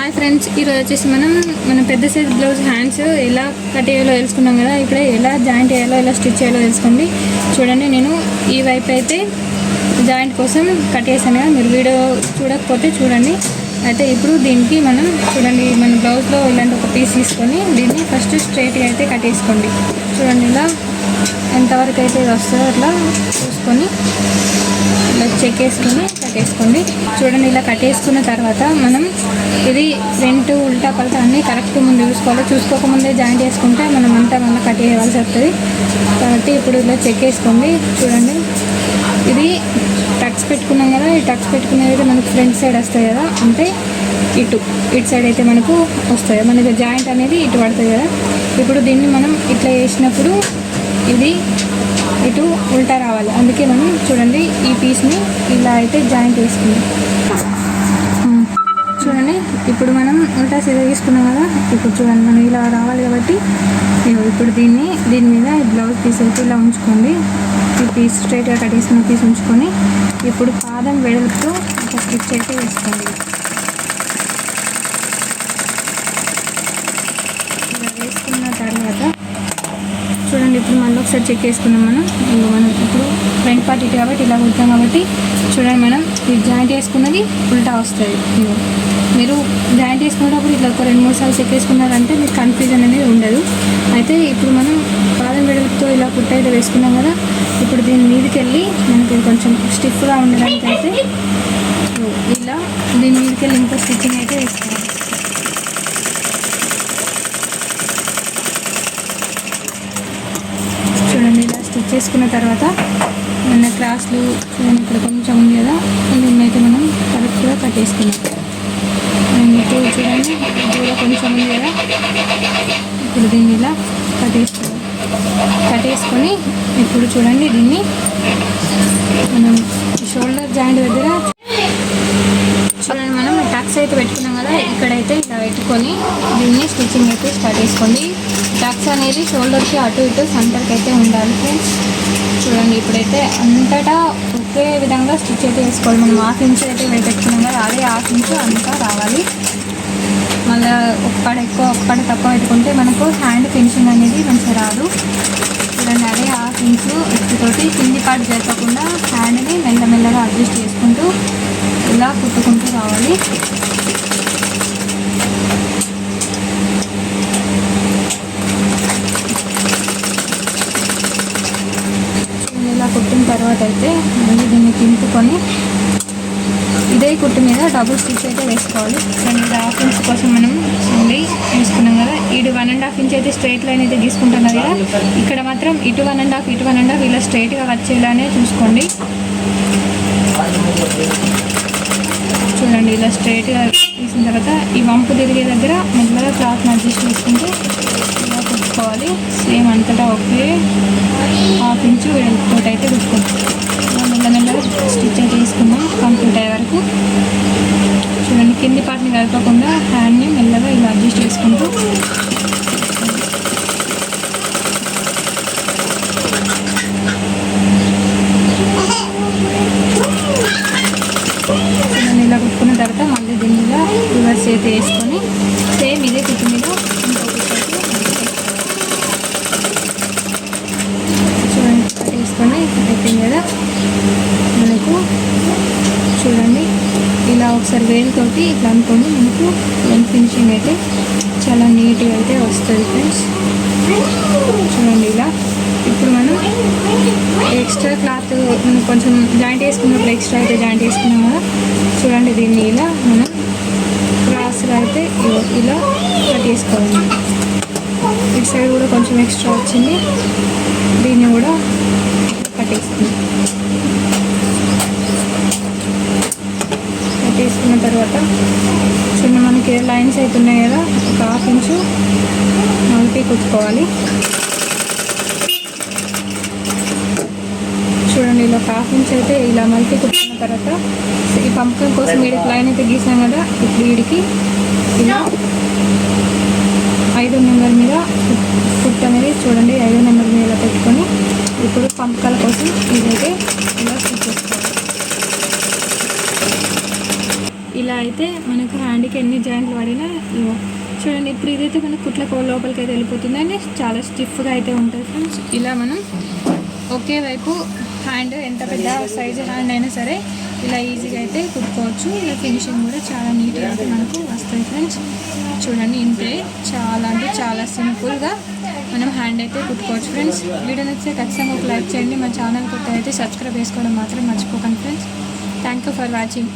Hi friends ఈరోజు వచ్చేసి మనం మన పెద్ద సైజ్ బ్లౌజ్ హ్యాండ్స్ ఎలా కట్ చేయాలో తెలుసుకున్నాం కదా ఇప్పుడే ఎలా జాయింట్ చేయాలో ఎలా స్టిచ్ చేయాలో తెలుసుకోండి. చూడండి నేను ఈ వైపు అయితే జాయింట్ కోసం కట్ చేశాను కదా మీరు వీడియో చూడకపోతే చూడండి. అయితే ఇప్పుడు దీనికి మనం చూడండి మన బ్లౌజ్లో ఇలాంటి ఒక పీస్ తీసుకొని దీన్ని ఫస్ట్ స్ట్రైట్గా అయితే కట్టేసుకోండి చూడండి ఇలా ఎంతవరకు అయితే ఇది వస్తుందో అట్లా చూసుకొని ఇలా చెక్ వేసుకొని కట్టేసుకోండి చూడండి ఇలా కట్టేసుకున్న తర్వాత మనం ఇది ఫ్రంట్ ఉల్టా పల్టా అన్నీ కరెక్ట్ ముందు చూసుకోవాలి చూసుకోకముందే జాయింట్ చేసుకుంటే మనం అంతా మళ్ళీ కట్ చేయవలసి వస్తుంది. కాబట్టి ఇప్పుడు ఇలా చెక్ వేసుకోండి చూడండి ఇది టక్స్ పెట్టుకున్నాం కదా ఈ టక్స్ పెట్టుకునేది అయితే మనకు ఫ్రంట్ సైడ్ వస్తాయి కదా అంటే ఇటు ఇటు సైడ్ అయితే మనకు వస్తాయి. మనకి జాయింట్ అనేది ఇటు పడుతుంది కదా. ఇప్పుడు దీన్ని మనం ఇట్లా వేసినప్పుడు ఇది ఇటు ఉల్టా రావాలి. అందుకే మనం చూడండి ఈ పీస్ని ఇలా అయితే జాయింట్ వేసుకుందాం చూడండి ఇప్పుడు మనం ఉల్టా సీదా తీసుకున్నాం కదా ఇప్పుడు చూడండి మనం ఇలా రావాలి కాబట్టి ఇప్పుడు దీన్ని దీని మీద బ్లౌజ్ పీస్ అయితే ఇలా ఉంచుకోండి. ఈ పీస్ స్ట్రైట్గా కట్టేసిన పీస్ ఉంచుకొని ఇప్పుడు పాదం వెడల్పుతో ఒక స్టిచ్ అయితే వేసుకోండి ఇలా వేసుకున్న తర్వాత చూడండి ఇప్పుడు మళ్ళీ ఒకసారి చెక్ చేసుకున్నాం మనం. మనం ఇప్పుడు ఫ్రంట్ పార్ట్ ఇటు కాబట్టి ఇలా కుడతాం కాబట్టి చూడండి మనం ఇది జాయింట్ వేసుకున్నది ఉల్టా వస్తుంది. మీరు జాయింట్ వేసుకునేటప్పుడు ఇట్లా ఒక రెండు మూడు సార్లు చెక్ వేసుకున్నారంటే మీకు కన్ఫ్యూజన్ అనేది ఉండదు. అయితే ఇప్పుడు మనం పాదం వెడల్పుతో ఇలా కుట్ట అయితే వేసుకున్నాం కదా ఇప్పుడు దీని మీదకి వెళ్ళి మనకి కొంచెం స్టిఫ్గా ఉండడానికి అయితే ఇలా దీని మీదకి వెళ్ళి ఇంకో స్టిచ్చింగ్ అయితే వేసుకోవాలి. చూడండి ఇలా స్టిచ్ చేసుకున్న తర్వాత మన క్లాస్లు చూడండి ఇక్కడ కొంచెం ఉంది కదా దీన్ని అయితే మనం కరెక్ట్గా కట్ చేసుకున్నాం చూడండి దూరం కొంచెం ఉంది కదా ఇప్పుడు దీన్ని ఇలా కట్టేసుకోవాలి కట్టేసుకొని ఇప్పుడు చూడండి దీన్ని. మనం షోల్డర్ జాయింట్ దగ్గర చూడండి మనం టక్స్ అయితే పెట్టుకున్నాం కదా ఇక్కడైతే ఇలా పెట్టుకొని దీన్ని స్టిచ్చింగ్ అయితే స్టార్ట్ చేసుకోండి. టక్స్ అనేది షోల్డర్కి అటు ఇటు సెంటర్కి అయితే ఉండాలి ఫ్రెండ్స్ చూడండి ఇప్పుడైతే అంతటా ఒకే విధంగా స్టిచ్ అయితే వేసుకోవాలి మనం హాఫ్ ఇంచ్ అయితే పెట్టుకున్నాం కదా అదే హాఫ్ ఇంచ్ అంతా రావాలి. మళ్ళీ ఒక్కడ ఎక్కువ ఒక్కడ తక్కువ పెట్టుకుంటే మనకు హ్యాండ్ ఫినిషింగ్ అనేది మంచిగా రాదు. చూడండి అదే హాఫ్ ఇంచు ఎత్తుతోటి కింది పాటు జరపకుండా హ్యాండ్ని మెల్లమెల్లగా అడ్జస్ట్ చేసుకుంటూ ఇలా కుట్టుకుంటూ రావాలి. ఇలా కుట్టిన తర్వాత అయితే మళ్ళీ దీన్ని తింపుకొని ఇదే కుట్టు మీద డబుల్ స్టిచ్ అయితే వేసుకోవాలి. రెండు హాఫ్ ఇంచ్ కోసం మనం మళ్ళీ వేసుకున్నాం కదా. ఇటు వన్ అండ్ హాఫ్ ఇంచ్ అయితే స్ట్రైట్ లైన్ అయితే తీసుకుంటాం కదా. ఇక్కడ మాత్రం ఇటు one and half one and and half ఇలా స్ట్రైట్గా వచ్చేలానే చూసుకోండి. చూడండి ఇలా స్ట్రైట్గా తీసిన తర్వాత ఈ వంపు తిరిగే దగ్గర మెల్లగా క్లాత్ని అడ్జస్ట్ చేసుకుంటూ ఇలా కుట్టుకోవాలి సేమ్ అంతటా ఒకే హాఫ్ ఇంచు వెడల్పుతో అయితే కుట్టుకుంటాం ఇలా మెల్లమెల్లగా స్టిచ్ అయితే తీసుకుందాం కంప్లీట్ అయ్యే వరకు చూడండి కింది కలపకుండా హ్యాండ్ని మెల్లగా ఇలా అడ్జస్ట్ చేసుకుంటూ ఇలా కుట్టుకున్న తర్వాత మళ్ళీ దీన్ని ఇలా రివర్స్ అయితే వేసుకొని సేమ్ ఇదే కుట్టు మీద ఇంకొకటి చూడండి వేసుకొని అయిపోయింది కదా. మనకు ఒకసారి వేలుతోటి ఇట్లా అనుకోండి మనకు వన్ ఫినిషింగ్ అయితే చాలా నీట్గా అయితే వస్తుంది ఫ్రెండ్స్ చూడండి ఇలా. ఇప్పుడు మనం ఎక్స్ట్రా క్లాత్ మనం కొంచెం జాయింట్ వేసుకున్నప్పుడు ఎక్స్ట్రా అయితే జాయింట్ వేసుకున్నాం కదా. చూడండి దీన్ని ఇలా మనం క్రాస్గా అయితే ఇలా కట్ చేసుకోవాలి. ఇటు సైడ్ కూడా కొంచెం ఎక్స్ట్రా వచ్చింది. దీన్ని కూడా కట్టేసుకుందాం కట్టేసుకున్న తర్వాత చిన్న మనకి లైన్స్ అయితే ఉన్నాయి కదా ఒక హాఫ్ ఇంచు మల్టీ కుట్టుకోవాలి. చూడండి ఇలా ఒక హాఫ్ ఇంచ్ అయితే ఇలా మల్టీ కుట్టుకున్న తర్వాత ఈ పంపకం కోసం వీడికి లైన్ అయితే గీసాం కదా ఇప్పుడు వీడికి ఇలా ఐదో నెంబర్ మీద కుట్ అనేది చూడండి ఐదో నెంబర్ మీద పెట్టుకొని ఇప్పుడు పంపకాల కోసం ఇదైతే ఇలా అయితే మనకు హ్యాండ్కి ఎన్ని జాయింట్లు పడినా ఇవ్వ చూడండి ఇప్పుడు ఇదైతే మనకు కుట్ల లోపలికి అయితే వెళ్ళిపోతుంది అండి చాలా స్టిఫ్గా అయితే ఉంటుంది ఫ్రెండ్స్. ఇలా మనం ఒకే వైపు హ్యాండ్ ఎంత పెద్ద సైజు హ్యాండ్ అయినా సరే ఇలా ఈజీగా అయితే కుట్టుకోవచ్చు. ఇలా ఫినిషింగ్ కూడా చాలా నీట్గా అయితే మనకు వస్తాయి ఫ్రెండ్స్. చూడండి ఇంతే చాలా అంటే చాలా సింపుల్గా మనం హ్యాండ్ అయితే కుట్టుకోవచ్చు ఫ్రెండ్స్. వీడియో నచ్చితే ఖచ్చితంగా ఒక లైక్ చేయండి. మా ఛానల్ కొత్త అయితే సబ్స్క్రైబ్ చేసుకోవడం మాత్రం మర్చిపోకండి friends. Thank you for watching.